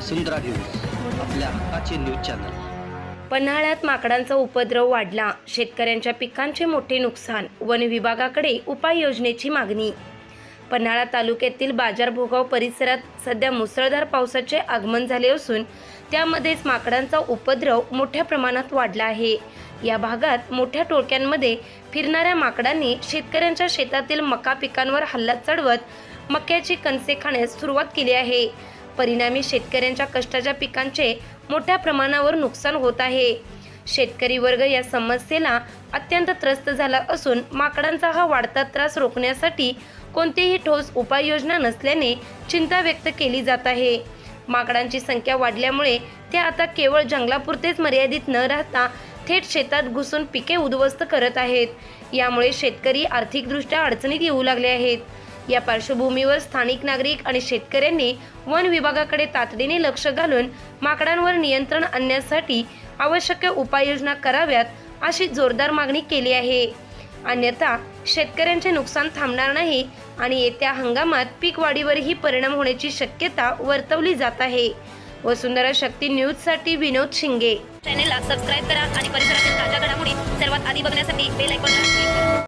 वसुंधरा news आपल्या हक्काचे news channel. पन्हाळ्यात माकडांचा उपद्रव वाढला. शेतकऱ्यांच्या पिकांचे मोठे नुकसान वन विभागाकडे उपाययोजनेची मागणी. पन्हाळा तालुक्यातील बाजार भोगाव परिसरात सध्या मुसळधार पावसाचे आगमन झाले असून त्यामध्येच माकडांचा उपद्रव मोठ्या प्रमाणात वाढला आहे. या भागात मोठ्या टोळक्यांमध्ये फिरणाऱ्या माकडांनी शेतकऱ्यांच्या शेतातील मका पिकांवर हल्ला चढवत मक्याची कणसे खाण्यास सुरुवात केली आहे. परिणामी शेतकऱ्यांच्या कष्टाच्या पिकांचे मोठ्या प्रमाणावर नुकसान होत आहे. शेतकरी वर्ग या समस्येला अत्यंत त्रस्त झाला असून माकडांचा हा वाढता त्रास रोखण्यासाठी कोणतीही ठोस उपाययोजना नसल्याने चिंता व्यक्त केली जात आहे. माकडांची संख्या वाढल्यामुळे ते आता केवळ जंगलापुरतेच मर्यादित न राहता थेट शेतात घुसून पिके उद्ध्वस्त करत आहेत. यामुळे शेतकरी आर्थिकदृष्ट्या अडचणीत येऊ लागले आहेत. या पार्श्वभूमीवर स्थानिक नागरिक आणि शेतकऱ्यांनी वन विभागाकडे तातडीने लक्ष घालून माकडांवर नियंत्रण आणण्यासाठी आवश्यक उपाययोजना कराव्यात अशी जोरदार मागणी केली आहे. अन्यथा शेतकऱ्यांचे नुकसान थांबणार नाही आणि येत्या हंगामात पीक वाढीवरही परिणाम होण्याची शक्यता वर्तवली जात आहे. वसुंधरा शक्ती न्यूजसाठी विनोद शिंगे. चॅनेलला सबस्क्राईब करा आणि परिसरातील ताज्या घडामोडी सर्वात आधी बघण्यासाठी बेल आयकॉनला